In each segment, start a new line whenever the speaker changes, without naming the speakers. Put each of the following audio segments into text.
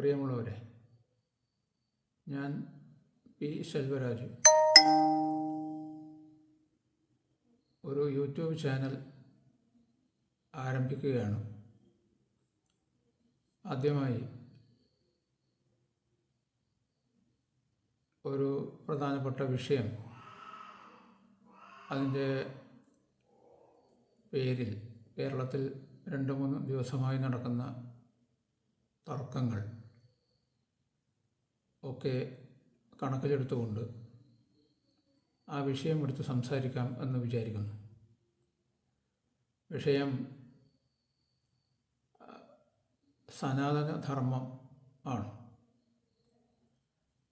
പ്രിയമുള്ളവരെ ഞാൻ പി ശെൽവരാജ്. ഒരു യൂട്യൂബ് ചാനൽ ആരംഭിക്കുകയാണ്. ആദ്യമായി ഒരു പ്രധാനപ്പെട്ട വിഷയം അതിന്റെ പേരിൽ കേരളത്തിൽ രണ്ട് മൂന്ന് ദിവസമായി നടക്കുന്ന തർക്കങ്ങൾ. ഒക്കെ കണക്കിലെടുത്തുകൊണ്ട് ആ വിഷയം എടുത്ത് സംസാരിക്കാം എന്ന് വിചാരിക്കുന്നു. വിഷയം സനാതന ധർമ്മം ആണ്.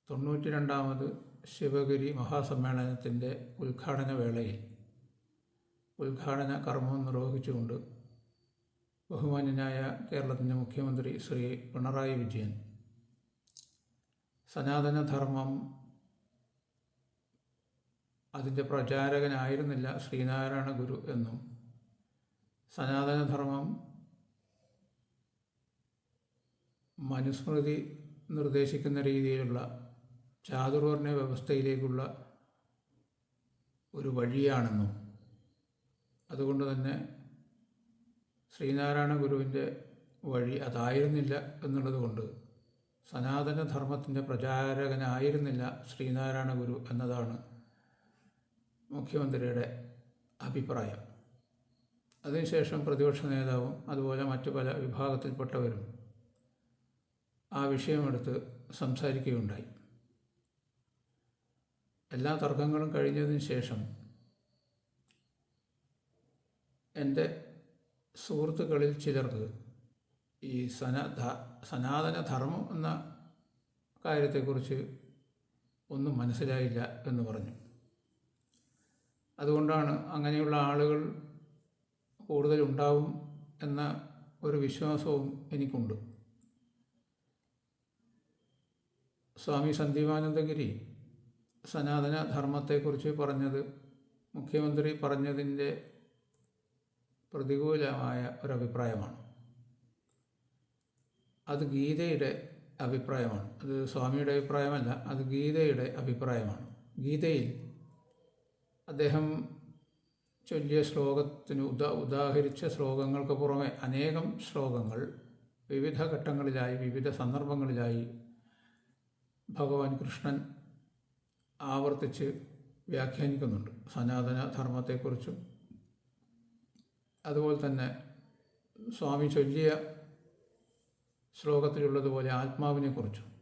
തൊണ്ണൂറ്റി രണ്ടാമത് ശിവഗിരി മഹാസമ്മേളനത്തിന്റെ ഉദ്ഘാടന വേളയിൽ ഉദ്ഘാടന കർമ്മം നിർവഹിച്ചുകൊണ്ട് ബഹുമാന്യനായ കേരളത്തിന്റെ മുഖ്യമന്ത്രി ശ്രീ പിണറായി വിജയൻ സനാതനധർമ്മം അതിന്റെ പ്രചാരകനായിരുന്നില്ല ശ്രീനാരായണ ഗുരു എന്നും. സനാതനധർമ്മം മനുസ്മൃതി നിർദ്ദേശിക്കുന്ന രീതിയിലുള്ള ചാതുർവർണ വ്യവസ്ഥയിലേക്കുള്ള ഒരു വഴിയാണെന്നും. അതുകൊണ്ട് തന്നെ ശ്രീനാരായണ ഗുരുവിന്റെ വഴി അതായിരുന്നില്ല എന്നുള്ളത് കൊണ്ട് സനാതനധർമ്മത്തിന്റെ പ്രചാരകനായിരുന്നില്ല ശ്രീനാരായണ ഗുരു എന്നതാണ് മുഖ്യമന്ത്രിയുടെ അഭിപ്രായം. അതിനുശേഷം പ്രതിപക്ഷ നേതാവും അതുപോലെ മറ്റു പല വിഭാഗത്തിൽപ്പെട്ടവരും ആ വിഷയമെടുത്ത് സംസാരിക്കുകയുണ്ടായി. എല്ലാ തർക്കങ്ങളും കഴിഞ്ഞതിന് ശേഷം എന്റെ സുഹൃത്തുക്കളിൽ ചിലർക്ക് ഈ സന ധ- സനാതന ധർമ്മം എന്ന കാര്യത്തെക്കുറിച്ച് ഒന്നും മനസ്സിലായില്ല എന്ന് പറഞ്ഞു. അതുകൊണ്ടാണ് അങ്ങനെയുള്ള ആളുകൾ കൂടുതലുണ്ടാവും എന്ന ഒരു വിശ്വാസവും എനിക്കുണ്ട്. സ്വാമി സന്ദീപാനന്ദഗിരി സനാതന ധർമ്മത്തെക്കുറിച്ച് പറഞ്ഞത് മുഖ്യമന്ത്രി പറഞ്ഞതിന്റെ പ്രതികൂലമായ ഒരഭിപ്രായമാണ്. അത് ഗീതയുടെ അഭിപ്രായമാണ്. അത് സ്വാമിയുടെ അഭിപ്രായമല്ല അത് ഗീതയുടെ അഭിപ്രായമാണ്. ഗീതയിൽ അദ്ദേഹം ചൊല്ലിയ ശ്ലോകത്തിന് ഉദാ ഉദാഹരിച്ച ശ്ലോകങ്ങൾക്ക് പുറമെ അനേകം ശ്ലോകങ്ങൾ വിവിധ ഘട്ടങ്ങളിലായി വിവിധ സന്ദർഭങ്ങളിലായി ഭഗവാൻ കൃഷ്ണൻ ആവർത്തിച്ച് വ്യാഖ്യാനിക്കുന്നുണ്ട്. സനാതന ധർമ്മത്തെക്കുറിച്ചും അതുപോലെ തന്നെ സ്വാമി ചൊല്ലിയ ശ്ലോകത്തിലുള്ളതുപോലെ ആത്മാവിനെക്കുറിച്ചും.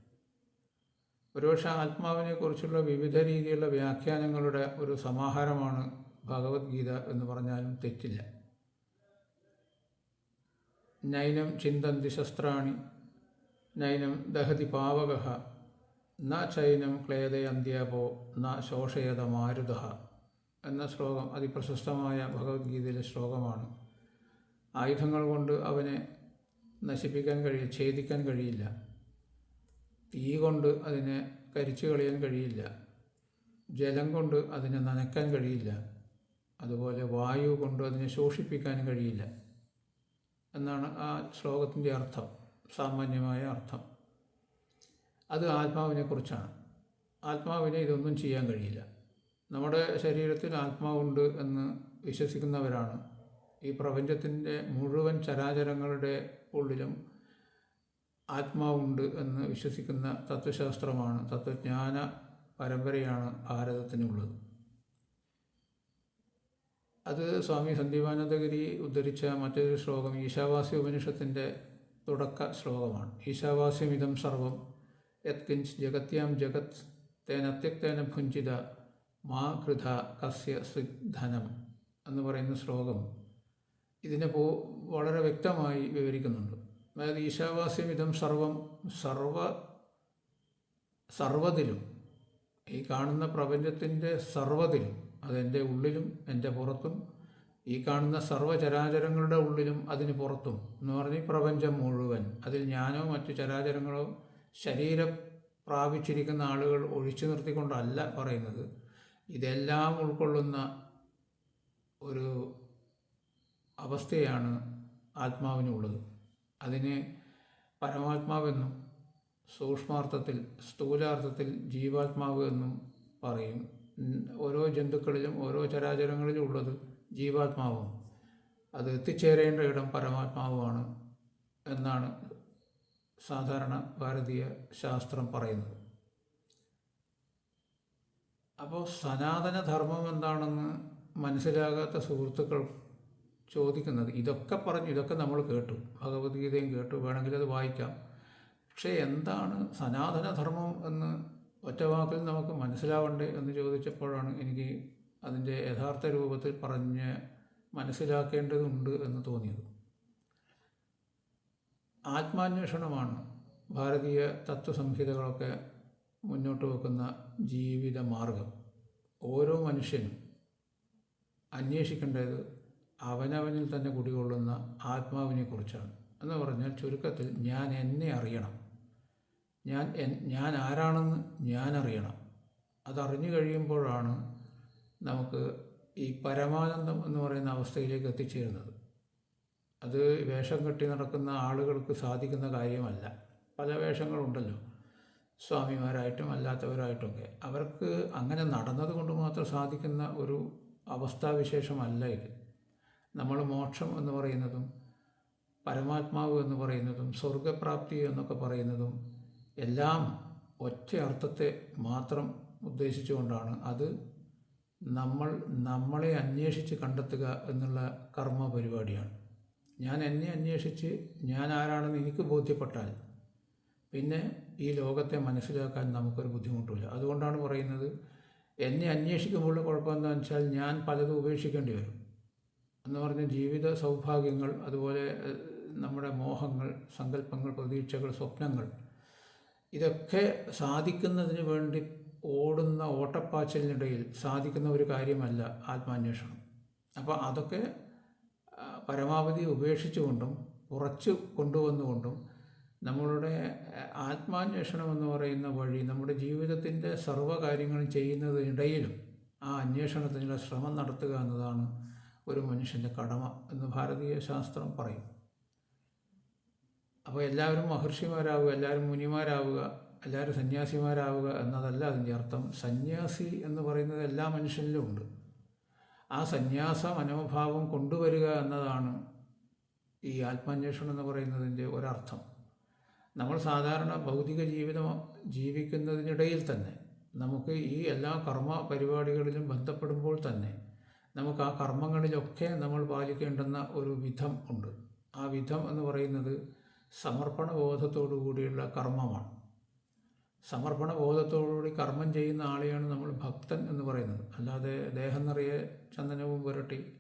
ഒരുപക്ഷെ ആത്മാവിനെക്കുറിച്ചുള്ള വിവിധ രീതിയിലുള്ള വ്യാഖ്യാനങ്ങളുടെ ഒരു സമാഹാരമാണ് ഭഗവത്ഗീത എന്ന് പറഞ്ഞാലും തെറ്റില്ല. നൈനം ചിന്തന്തി ശസ്ത്രാണി നൈനം ദഹതി പാവക ന ചൈനം ക്ലേദയന്ത്യാപോ ന ശോഷയത മാരുത എന്ന ശ്ലോകം അതിപ്രശസ്തമായ ഭഗവത്ഗീതയിലെ ശ്ലോകമാണ്. ആയുധങ്ങൾ കൊണ്ട് അവനെ നശിപ്പിക്കാൻ കഴിയും ഛേദിക്കാൻ കഴിയില്ല. തീ കൊണ്ട് അതിനെ കരിച്ചു കളയാൻ കഴിയില്ല. ജലം കൊണ്ട് അതിനെ നനയ്ക്കാൻ കഴിയില്ല. അതുപോലെ വായു കൊണ്ട് അതിനെ ശോഷിപ്പിക്കാൻ കഴിയില്ല. എന്നാണ് ആ ശ്ലോകത്തിന്റെ അർത്ഥം സാമാന്യമായ അർത്ഥം. അത് ആത്മാവിനെക്കുറിച്ചാണ് ആത്മാവിനെ ഇതൊന്നും ചെയ്യാൻ കഴിയില്ല. നമ്മുടെ ശരീരത്തിൽ ആത്മാവുണ്ട് എന്ന് വിശ്വസിക്കുന്നവരാണ് ഈ പ്രപഞ്ചത്തിന്റെ മുഴുവൻ ചരാചരങ്ങളുടെ ഉള്ളിലും ആത്മാവുണ്ട് എന്ന് വിശ്വസിക്കുന്ന തത്വശാസ്ത്രമാണ് തത്വജ്ഞാന പരമ്പരയാണ് ഭാരതത്തിനുള്ളത്. അത് സ്വാമി സന്ദീപാനന്ദഗിരി ഉദ്ധരിച്ച മറ്റൊരു ശ്ലോകം ഈശാവാസ്യ ഉപനിഷത്തിന്റെ തുടക്ക ശ്ലോകമാണ്. ഈശാവാസ്യമിതം സർവം യത്കിഞ്ച് ജഗത്യാം ജഗത് തേനത്യക്തേന ഭുഞ്ചിത മാ കൃത കസ്യ സിദ്ധനം എന്ന് പറയുന്ന ശ്ലോകം ഇതിനെ പോ വളരെ വ്യക്തമായി വിവരിക്കുന്നുണ്ട്. അതായത് ഈശാവാസ്യം ഇതം സർവം സർവ സർവതിലും ഈ കാണുന്ന പ്രപഞ്ചത്തിന്റെ സർവത്തിലും അതെന്റെ ഉള്ളിലും എന്റെ പുറത്തും ഈ കാണുന്ന സർവചരാചരങ്ങളുടെ ഉള്ളിലും അതിന് പുറത്തും എന്ന് പറഞ്ഞ് പ്രപഞ്ചം മുഴുവൻ അതിൽ ഞാനോ മറ്റു ചരാചരങ്ങളോ ശരീരം പ്രാപിച്ചിരിക്കുന്ന ആളുകൾ ഒഴിച്ചു നിർത്തിക്കൊണ്ടല്ല പറയുന്നത്. ഇതെല്ലാം ഉൾക്കൊള്ളുന്ന ഒരു അവസ്ഥയാണ് ആത്മാവിനുള്ളത്. അതിനെ പരമാത്മാവെന്നും സൂക്ഷ്മാർത്ഥത്തിൽ സ്ഥൂലാർത്ഥത്തിൽ ജീവാത്മാവ് എന്നും പറയും. ഓരോ ജന്തുക്കളിലും ഓരോ ചരാചരങ്ങളിലും ഉള്ളത് ജീവാത്മാവും അത് എത്തിച്ചേരേണ്ട ഇടം പരമാത്മാവാണ് എന്നാണ് സാധാരണ ഭാരതീയ ശാസ്ത്രം പറയുന്നത്. അപ്പോൾ സനാതന ധർമ്മം എന്താണെന്ന് മനസ്സിലാകാത്ത സുഹൃത്തുക്കൾ ചോദിക്കുന്നത്. ഇതൊക്കെ പറഞ്ഞു ഇതൊക്കെ നമ്മൾ കേട്ടു. ഭഗവത്ഗീതയും കേട്ടു. വേണമെങ്കിൽ അത് വായിക്കാം. പക്ഷേ എന്താണ് സനാതനധർമ്മം എന്ന് ഒറ്റ വാക്കിൽ നമുക്ക് മനസ്സിലാവണ്ടേ എന്ന് ചോദിച്ചപ്പോഴാണ് എനിക്ക് അതിന്റെ യഥാർത്ഥ രൂപത്തിൽ പറഞ്ഞ് മനസ്സിലാക്കേണ്ടതുണ്ട് എന്ന് തോന്നിയത്. ആത്മാന്വേഷണമാണ് ഭാരതീയ തത്വസംഹിതകളൊക്കെ മുന്നോട്ട് വെക്കുന്ന ജീവിത മാർഗം ഓരോ മനുഷ്യനും അന്വേഷിക്കേണ്ടത് അവനവനിൽ തന്നെ കുടികൊള്ളുന്ന ആത്മാവിനെ കുറിച്ചാണ് എന്ന് പറഞ്ഞാൽ ചുരുക്കത്തിൽ ഞാൻ എന്നെ അറിയണം. ഞാൻ ഞാൻ ആരാണെന്ന് ഞാൻ അറിയണം. അതറിഞ്ഞു കഴിയുമ്പോഴാണ് നമുക്ക് ഈ പരമാനന്ദം എന്ന് പറയുന്ന അവസ്ഥയിലേക്ക് എത്തിച്ചേരുന്നത്. അത് വേഷം കെട്ടി നടക്കുന്ന ആളുകൾക്ക് സാധിക്കുന്ന കാര്യമല്ല. പല വേഷങ്ങളുണ്ടല്ലോ. സ്വാമിമാരായിട്ടും അല്ലാത്തവരായിട്ടുമൊക്കെ അവർക്ക് അങ്ങനെ നടന്നത് കൊണ്ട് മാത്രം സാധിക്കുന്ന ഒരു അവസ്ഥാവിശേഷമല്ല ഇത്. നമ്മൾ മോക്ഷം എന്ന് പറയുന്നതും പരമാത്മാവ് എന്ന് പറയുന്നതും സ്വർഗപ്രാപ്തി എന്നൊക്കെ പറയുന്നതും എല്ലാം ഒറ്റ അർത്ഥത്തെ മാത്രം ഉദ്ദേശിച്ചുകൊണ്ടാണ് അത് നമ്മൾ നമ്മളെ അന്വേഷിച്ച് കണ്ടെത്തുക എന്നുള്ള കർമ്മ പരിപാടിയാണ് ഞാൻ എന്നെ അന്വേഷിച്ച് ഞാൻ ആരാണെന്ന് എനിക്ക് ബോധ്യപ്പെട്ടാൽ പിന്നെ ഈ ലോകത്തെ മനസ്സിലാക്കാൻ നമുക്കൊരു ബുദ്ധിമുട്ടില്ല അതുകൊണ്ടാണ് പറയുന്നത് എന്നെ അന്വേഷിക്കുമ്പോൾ കുഴപ്പമെന്താണെന്ന് വെച്ചാൽ ഞാൻ പലതും ഉപേക്ഷിക്കേണ്ടി വരും. എന്ന് പറഞ്ഞ ജീവിത സൗഭാഗ്യങ്ങൾ അതുപോലെ നമ്മുടെ മോഹങ്ങൾ സങ്കല്പങ്ങൾ പ്രതീക്ഷകൾ സ്വപ്നങ്ങൾ ഇതൊക്കെ സാധിക്കുന്നതിന് വേണ്ടി ഓടുന്ന ഓട്ടപ്പാച്ചിലിനിടയിൽ സാധിക്കുന്ന ഒരു കാര്യമല്ല ആത്മാന്വേഷണം. അപ്പോൾ അതൊക്കെ പരമാവധി ഉപേക്ഷിച്ചുകൊണ്ടും കുറച്ച് കൊണ്ടുവന്നുകൊണ്ടും നമ്മളുടെ ആത്മാന്വേഷണം എന്ന് പറയുന്ന വഴി നമ്മുടെ ജീവിതത്തിന്റെ സർവകാര്യങ്ങളും ചെയ്യുന്നതിനിടയിലും ആ അന്വേഷണത്തിനുള്ള ശ്രമം നടത്തുക എന്നതാണ് ഒരു മനുഷ്യന്റെ കടമ എന്ന് ഭാരതീയ ശാസ്ത്രം പറയും. അപ്പോൾ എല്ലാവരും മഹർഷിമാരാവുക എല്ലാവരും മുനിമാരാവുക എല്ലാവരും സന്യാസിമാരാവുക എന്നതല്ല അതിന്റെ അർത്ഥം. സന്യാസി എന്ന് പറയുന്നത് എല്ലാ മനുഷ്യനിലും ഉണ്ട്. ആ സന്യാസ മനോഭാവം കൊണ്ടുവരിക എന്നതാണ് ഈ ആത്മാന്വേഷണം എന്ന് പറയുന്നതിന്റെ ഒരർത്ഥം. നമ്മൾ സാധാരണ ഭൗതിക ജീവിതം ജീവിക്കുന്നതിനിടയിൽ തന്നെ നമുക്ക് ഈ എല്ലാ കർമ്മ പരിപാടികളിലും ബന്ധപ്പെടുമ്പോൾ തന്നെ നമുക്ക് ആ കർമ്മങ്ങളിലൊക്കെ നമ്മൾ പാലിക്കേണ്ടുന്ന ഒരു വിധം ഉണ്ട്. ആ വിധം എന്ന് പറയുന്നത് സമർപ്പണ ബോധത്തോടു കൂടിയുള്ള കർമ്മമാണ്. സമർപ്പണ ബോധത്തോടുകൂടി കർമ്മം ചെയ്യുന്ന ആളെയാണ് നമ്മൾ ഭക്തൻ എന്ന് പറയുന്നത്. അല്ലാതെ ദേഹം നിറയെ ചന്ദനവും പുരട്ടി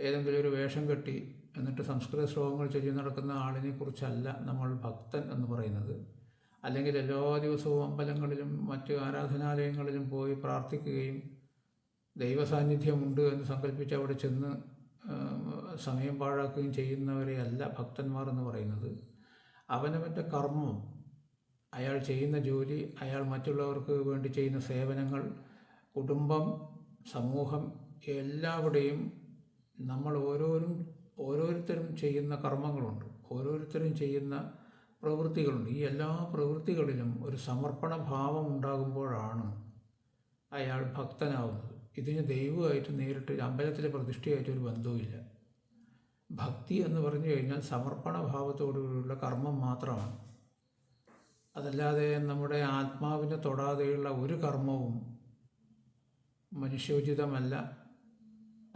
ഏതെങ്കിലും ഒരു വേഷം കെട്ടി എന്നിട്ട് സംസ്കൃത ശ്ലോകങ്ങൾ ചൊല്ലി നടക്കുന്ന ആളിനെ കുറിച്ചല്ല നമ്മൾ ഭക്തൻ എന്ന് പറയുന്നത്. അല്ലെങ്കിൽ എല്ലാ ദിവസവും അമ്പലങ്ങളിലും മറ്റ് ആരാധനാലയങ്ങളിലും പോയി പ്രാർത്ഥിക്കുകയും ദൈവസാന്നിധ്യമുണ്ട് എന്ന് സങ്കല്പിച്ച് അവിടെ ചെന്ന് സമയം പാഴാക്കുകയും ചെയ്യുന്നവരെയല്ല ഭക്തന്മാർ എന്ന് പറയുന്നത്. അവനവന്റെ കർമ്മം അയാൾ ചെയ്യുന്ന ജോലി അയാൾ മറ്റുള്ളവർക്ക് വേണ്ടി ചെയ്യുന്ന സേവനങ്ങൾ കുടുംബം സമൂഹം എല്ലാവിടെയും നമ്മൾ ഓരോരും ഓരോരുത്തരും ചെയ്യുന്ന കർമ്മങ്ങളുണ്ട്. ഓരോരുത്തരും ചെയ്യുന്ന പ്രവൃത്തികളുണ്ട്. ഈ എല്ലാ പ്രവൃത്തികളിലും ഒരു സമർപ്പണ ഭാവം ഉണ്ടാകുമ്പോഴാണ് അയാൾ ഭക്തനാവുന്നത്. ഇതിന് ദൈവമായിട്ട് നേരിട്ട് അമ്പലത്തിലെ പ്രതിഷ്ഠയായിട്ട് ഒരു ബന്ധവുമില്ല. ഭക്തി എന്ന് പറഞ്ഞു കഴിഞ്ഞാൽ സമർപ്പണ ഭാവത്തോടുകൂടിയുള്ള കർമ്മം മാത്രമാണ്. അതല്ലാതെ നമ്മുടെ ആത്മാവിനെ തൊടാതെയുള്ള ഒരു കർമ്മവും മനുഷ്യോചിതമല്ല.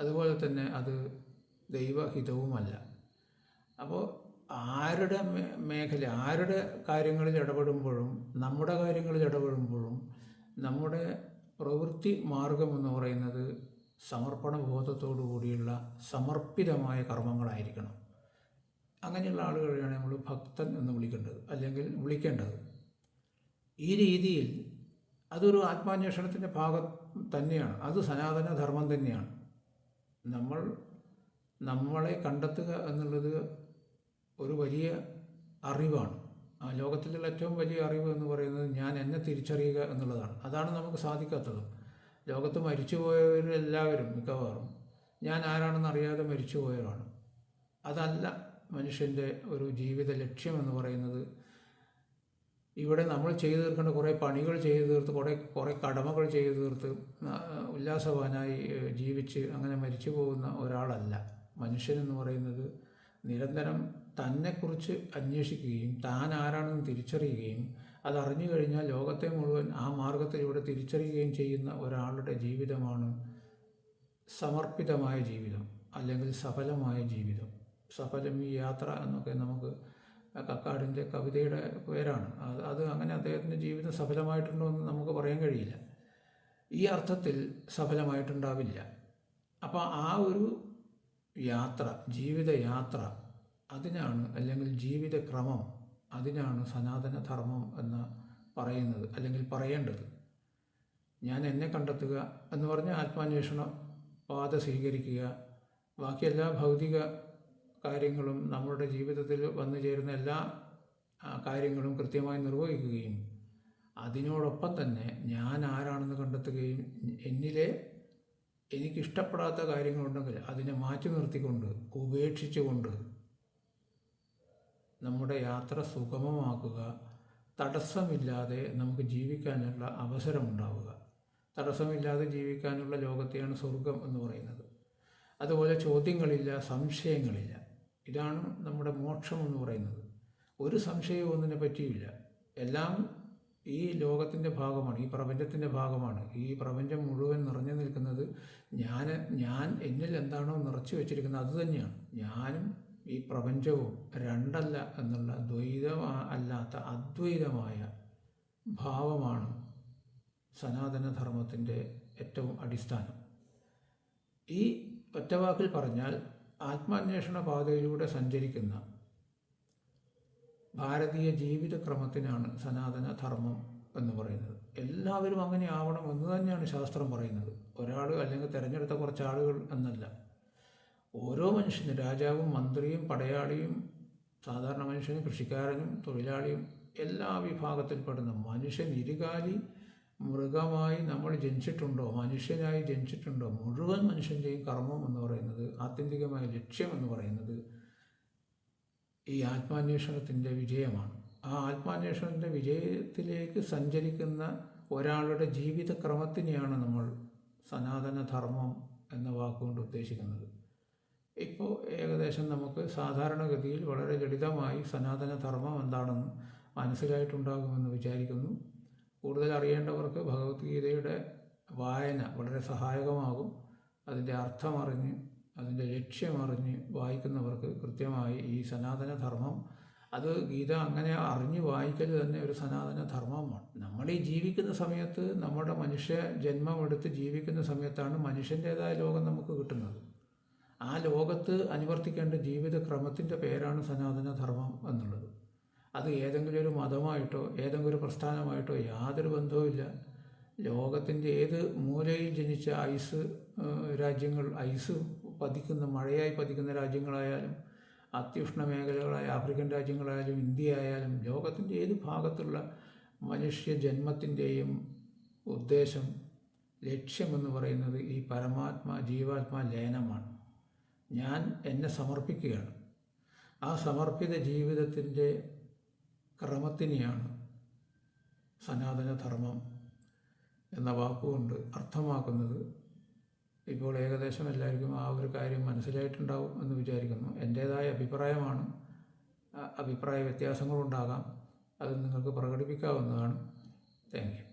അതുപോലെ തന്നെ അത് ദൈവഹിതവുമല്ല. അപ്പോൾ ആരുടെ മേഖല ആരുടെ കാര്യങ്ങളിൽ ഇടപെടുമ്പോഴും നമ്മുടെ കാര്യങ്ങളിൽ ഇടപെടുമ്പോഴും നമ്മുടെ പ്രവൃത്തി മാർഗം എന്ന് പറയുന്നത് സമർപ്പണ ബോധത്തോടു കൂടിയുള്ള സമർപ്പിതമായ കർമ്മങ്ങളായിരിക്കണം. അങ്ങനെയുള്ള ആളുകളെയാണ് നമ്മൾ ഭക്തൻ എന്ന് വിളിക്കേണ്ടത് അല്ലെങ്കിൽ വിളിക്കേണ്ടത്. ഈ രീതിയിൽ അതൊരു ആത്മാന്വേഷണത്തിന്റെ ഭാഗം തന്നെയാണ്. അത് സനാതന ധർമ്മം തന്നെയാണ്. നമ്മൾ നമ്മളെ കണ്ടെത്തുക എന്നുള്ളത് ഒരു വലിയ അറിവാണ്. ലോകത്തിലുള്ള ഏറ്റവും വലിയ അറിവ് എന്ന് പറയുന്നത് ഞാൻ എന്നെ തിരിച്ചറിയുക എന്നുള്ളതാണ്. അതാണ് നമുക്ക് സാധിക്കാത്തത്. ലോകത്ത് മരിച്ചുപോയവരെല്ലാവരും മിക്കവാറും ഞാൻ ആരാണെന്ന് അറിയാതെ മരിച്ചുപോയവരാണ്. അതല്ല മനുഷ്യന്റെ ഒരു ജീവിത ലക്ഷ്യം എന്ന് പറയുന്നത് ഇവിടെ നമ്മൾ ചെയ്തു തീർക്കേണ്ട കുറേ പണികൾ ചെയ്തു തീർത്ത് കുറേ കുറേ കടമകൾ ചെയ്തു തീർത്ത് ഉല്ലാസവാനായി ജീവിച്ച് അങ്ങനെ മരിച്ചു പോകുന്ന ഒരാളല്ല മനുഷ്യനെന്ന് പറയുന്നത് നിരന്തരം തന്നെക്കുറിച്ച് അന്വേഷിക്കുകയും താൻ ആരാണെന്ന് തിരിച്ചറിയുകയും അതറിഞ്ഞു കഴിഞ്ഞാൽ ലോകത്തെ മുഴുവൻ ആ മാർഗത്തിലൂടെ തിരിച്ചറിയുകയും ചെയ്യുന്ന ഒരാളുടെ ജീവിതമാണ് സമർപ്പിതമായ ജീവിതം അല്ലെങ്കിൽ സഫലമായ ജീവിതം. സഫലം ഈ യാത്ര എന്നൊക്കെ നമുക്ക് കക്കാടിന്റെ കവിതയുടെ പേരാണ്. അത് അങ്ങനെ അദ്ദേഹത്തിന്റെ ജീവിതം സഫലമായിട്ടുണ്ടോ എന്ന് നമുക്ക് പറയാൻ കഴിയില്ല. ഈ അർത്ഥത്തിൽ സഫലമായിട്ടുണ്ടാവില്ല. അപ്പോൾ ആ ഒരു യാത്ര ജീവിതയാത്ര അതിനാണ് അല്ലെങ്കിൽ ജീവിതക്രമം അതിനാണ് സനാതന ധർമ്മം എന്ന് പറയുന്നത് അല്ലെങ്കിൽ പറയേണ്ടത്. ഞാൻ എന്നെ കണ്ടെത്തുക എന്ന് പറഞ്ഞ ആത്മാന്വേഷണ പാത സ്വീകരിക്കുക ബാക്കി എല്ലാ ഭൗതിക കാര്യങ്ങളും നമ്മുടെ ജീവിതത്തിൽ വന്നു ചേരുന്ന എല്ലാ കാര്യങ്ങളും കൃത്യമായി നിർവഹിക്കുകയും അതിനോടൊപ്പം തന്നെ ഞാൻ ആരാണെന്ന് കണ്ടെത്തുകയും എന്നിലെ എനിക്കിഷ്ടപ്പെടാത്ത കാര്യങ്ങളുണ്ടെങ്കിൽ അതിനെ മാറ്റി നിർത്തിക്കൊണ്ട് ഉപേക്ഷിച്ചുകൊണ്ട് നമ്മുടെ യാത്ര സുഗമമാക്കുക തടസ്സമില്ലാതെ നമുക്ക് ജീവിക്കാനുള്ള അവസരമുണ്ടാവുക. തടസ്സമില്ലാതെ ജീവിക്കാനുള്ള ലോകത്തെയാണ് സ്വർഗം എന്ന് പറയുന്നത്. അതുപോലെ ചോദ്യങ്ങളില്ല സംശയങ്ങളില്ല. ഇതാണ് നമ്മുടെ മോക്ഷം എന്ന് പറയുന്നത്. ഒരു സംശയവും ഒന്നിനെ പറ്റിയില്ല. എല്ലാം ഈ ലോകത്തിന്റെ ഭാഗമാണ് ഈ പ്രപഞ്ചത്തിന്റെ ഭാഗമാണ്. ഈ പ്രപഞ്ചം മുഴുവൻ നിറഞ്ഞു നിൽക്കുന്നത് ഞാൻ ഞാൻ എന്നിൽ എന്താണോ നിറച്ചു വെച്ചിരിക്കുന്നത് അതുതന്നെയാണ് ഞാനും ഈ പ്രപഞ്ചവും രണ്ടല്ല എന്നുള്ള ദ്വൈത അല്ലാത്ത അദ്വൈതമായ ഭാവമാണ് സനാതനധർമ്മത്തിന്റെ ഏറ്റവും അടിസ്ഥാനം. ഈ ഒറ്റവാക്കിൽ പറഞ്ഞാൽ ആത്മാന്വേഷണ പാതയിലൂടെ സഞ്ചരിക്കുന്ന ഭാരതീയ ജീവിതക്രമത്തിനാണ് സനാതന ധർമ്മം എന്ന് പറയുന്നത്. എല്ലാവരും അങ്ങനെ ആവണം എന്ന് തന്നെയാണ് ശാസ്ത്രം പറയുന്നത്. ഒരാൾ അല്ലെങ്കിൽ തിരഞ്ഞെടുത്ത കുറച്ച് ആളുകൾ എന്നല്ല. ഓരോ മനുഷ്യനും രാജാവും മന്ത്രിയും പടയാളിയും സാധാരണ മനുഷ്യനും കൃഷിക്കാരനും തൊഴിലാളിയും എല്ലാ വിഭാഗത്തിൽപ്പെടുന്ന മനുഷ്യൻ ഇരുകാലി മൃഗമായി നമ്മൾ ജനിച്ചിട്ടുണ്ടോ മനുഷ്യനായി ജനിച്ചിട്ടുണ്ടോ മുഴുവൻ മനുഷ്യന്റെയും കർമ്മം എന്ന് പറയുന്നത് ആത്യന്തികമായ ലക്ഷ്യം എന്ന് പറയുന്നത് ഈ ആത്മാന്വേഷണത്തിന്റെ വിജയമാണ്. ആ ആത്മാന്വേഷണത്തിന്റെ വിജയത്തിലേക്ക് സഞ്ചരിക്കുന്ന ഒരാളുടെ ജീവിതക്രമത്തിനെയാണ് നമ്മൾ സനാതന ധർമ്മം എന്ന വാക്കുകൊണ്ട് ഉദ്ദേശിക്കുന്നത്. ഇപ്പോൾ ഏകദേശം നമുക്ക് സാധാരണഗതിയിൽ വളരെ ലളിതമായി സനാതന ധർമ്മം എന്താണെന്ന് മനസ്സിലായിട്ടുണ്ടാകുമെന്ന് വിചാരിക്കുന്നു. കൂടുതൽ അറിയേണ്ടവർക്ക് ഭഗവത്ഗീതയുടെ വായന വളരെ സഹായകമാകും. അതിന്റെ അർത്ഥമറിഞ്ഞ് അതിന്റെ ലക്ഷ്യമറിഞ്ഞ് വായിക്കുന്നവർക്ക് കൃത്യമായി ഈ സനാതന ധർമ്മം അത് ഗീത അങ്ങനെ അറിഞ്ഞ് വായിക്കൽ തന്നെ ഒരു സനാതന ധർമ്മമാണ് നമ്മൾ ഈ ജീവിക്കുന്ന സമയത്ത് നമ്മുടെ മനുഷ്യ ജന്മമെടുത്ത് ജീവിക്കുന്ന സമയത്താണ് മനുഷ്യന്റേതായ ലോകം നമുക്ക് കിട്ടുന്നത്. ആ ലോകത്ത് അനുവർത്തിക്കേണ്ട ജീവിതക്രമത്തിന്റെ പേരാണ് സനാതന ധർമ്മം എന്നുള്ളത്. അത് ഏതെങ്കിലും ഒരു മതമായിട്ടോ ഏതെങ്കിലും ഒരു പ്രസ്ഥാനമായിട്ടോ യാതൊരു ബന്ധവുമില്ല ലോകത്തിന്റെ ഏത് മൂലയിൽ ജനിച്ച ഐസ് രാജ്യങ്ങൾ ഐസ് പതിക്കുന്ന മഴയായി പതിക്കുന്ന രാജ്യങ്ങളായാലും അത്യുഷ്ണ മേഖലകളായ ആഫ്രിക്കൻ രാജ്യങ്ങളായാലും ഇന്ത്യ ആയാലും ലോകത്തിന്റെ ഏത് ഭാഗത്തുള്ള മനുഷ്യ ജന്മത്തിന്റെയും ഉദ്ദേശം ലക്ഷ്യമെന്ന് പറയുന്നത് ഈ പരമാത്മ ജീവാത്മാ ലയനമാണ്. ഞാൻ എന്നെ സമർപ്പിക്കുകയാണ്. ആ സമർപ്പിത ജീവിതത്തിന്റെ ക്രമത്തിനെയാണ് സനാതനധർമ്മം എന്ന വാക്കുകൊണ്ട് അർത്ഥമാക്കുന്നത്. ഇപ്പോൾ ഏകദേശം എല്ലാവർക്കും ആ ഒരു കാര്യം മനസ്സിലായിട്ടുണ്ടാവും എന്ന് വിചാരിക്കുന്നു. എന്റേതായ അഭിപ്രായമാണ്. അഭിപ്രായ വ്യത്യാസങ്ങളുണ്ടാകാം. അത് നിങ്ങൾക്ക് പ്രകടിപ്പിക്കാവുന്നതാണ്. താങ്ക്